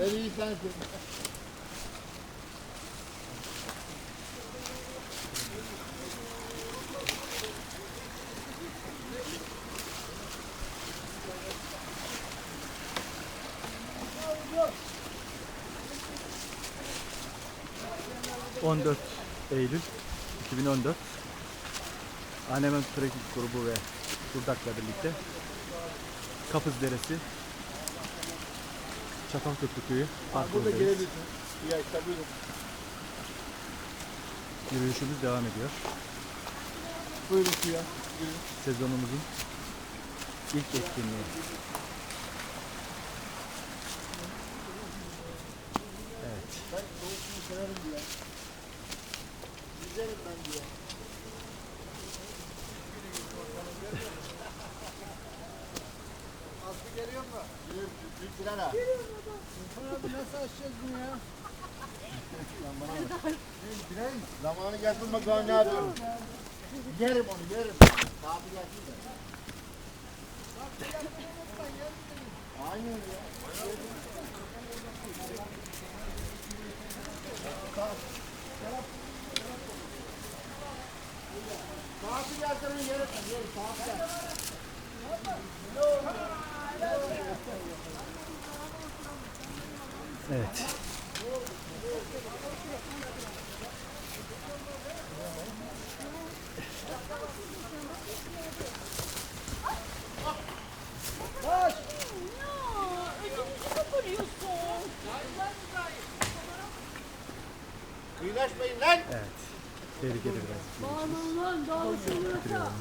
En iyi sensin. ...14 Eylül 2014... ...Annemen Trekking grubu ve... ...Burdak'la birlikte... ...Kapız Deresi... ...Çatalköprü Köyü... Burada parkurundayız. gelebilirsin. İyi akşamlar. buyurun. Yürüyüşümüz devam ediyor. Buyurun suya. Buyurun. Sezonumuzun... ...ilk etkinliği. Evet. Ben soğukluğu severim diye. Güzelim ben diye. Bir ara. Abi nasıl açacağız bunu ya? Lan bana bak. Bileyim. Zamanı gelsin bakalım ne yapıyorum. Yerim onu yerim. Saati gelsin de. Aynen ya. Saati gelsin yerim. Yerim saati gelsin. Evet. Kıyılaşmayın lan. Evet. Tehlikeli biraz. Bağlanın lan, dağılışın yoksa.